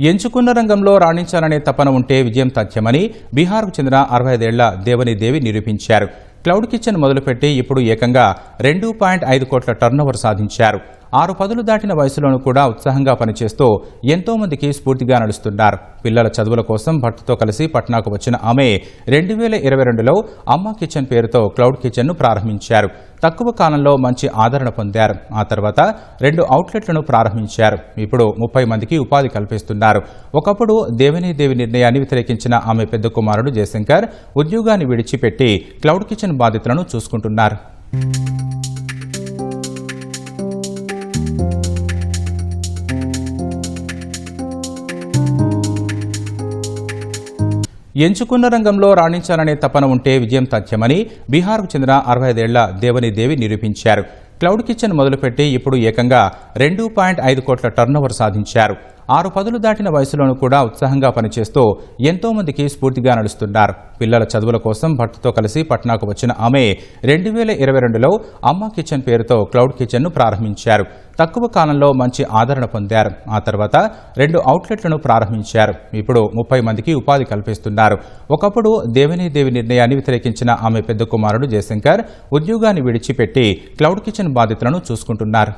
ఎంచుకున్న రంగంలో రాణించాలనే తపన ఉంటే విజయం తథ్యమని బీహార్కు చెందిన అరవై ఐదేళ్ళ దేవని దేవి నిరూపించారు. క్లౌడ్ కిచెన్ మొదలుపెట్టి ఇప్పుడు ఏకంగా రెండు పాయింట్ ఐదు కోట్ల టర్నోవర్ సాధించారు. ఆరు పదులు దాటిన వయసులోనూ కూడా ఉత్సాహంగా పనిచేస్తూ ఎంతో మందికి స్ఫూర్తిగా నడుస్తున్నారు. పిల్లల చదువుల కోసం భర్తతో కలిసి పట్నాకు వచ్చిన ఆమె రెండు వేల ఇరవై రెండులో అమ్మ కిచెన్ పేరుతో క్లౌడ్ కిచెన్ను ప్రారంభించారు. తక్కువ కాలంలో మంచి ఆదరణ పొందారు. ఆ తర్వాత రెండు అవుట్లెట్లను ప్రారంభించారు. ఇప్పుడు ముప్పై మందికి ఉపాధి కల్పిస్తున్నారు. ఒకప్పుడు దేవిని దేవి నిర్ణయాన్ని వ్యతిరేకించిన ఆమె పెద్ద కుమారుడు జయశంకర్ ఉద్యోగాన్ని విడిచిపెట్టి క్లౌడ్ కిచెన్ బాధితులను చూసుకుంటున్నారు. ఎంచుకున్న రంగంలో రాణించాలనే తపన ఉంటే విజయం తథ్యమని బీహార్కు చెందిన అరవై ఐదేళ్ళ దేవనీదేవి నిరూపించారు. క్లౌడ్ కిచెన్ మొదలుపెట్టి ఇప్పుడు ఏకంగా రెండు పాయింట్ ఐదు కోట్ల టర్నోవర్ సాధించారు. ఆరు పదులు దాటిన వయసులోనూ కూడా ఉత్సాహంగా పనిచేస్తూ ఎంతో మందికి స్ఫూర్తిగా నడుస్తున్నారు. పిల్లల చదువుల కోసం భర్తతో కలిసి పట్నాకు వచ్చిన ఆమె రెండు వేల ఇరవై రెండులో అమ్మ కిచెన్ పేరుతో క్లౌడ్ కిచెన్ను ప్రారంభించారు. తక్కువ కాలంలో మంచి ఆదరణ పొందారు. ఆ తర్వాత రెండు అవుట్లెట్లను ప్రారంభించారు. ఇప్పుడు ముప్పై మందికి ఉపాధి కల్పిస్తున్నారు. ఒకప్పుడు దేవిని దేవి నిర్ణయాన్ని వ్యతిరేకించిన ఆమె పెద్ద కుమారుడు జయశంకర్ ఉద్యోగాన్ని విడిచిపెట్టి క్లౌడ్ కిచెన్ బాధితులను చూసుకుంటున్నారు.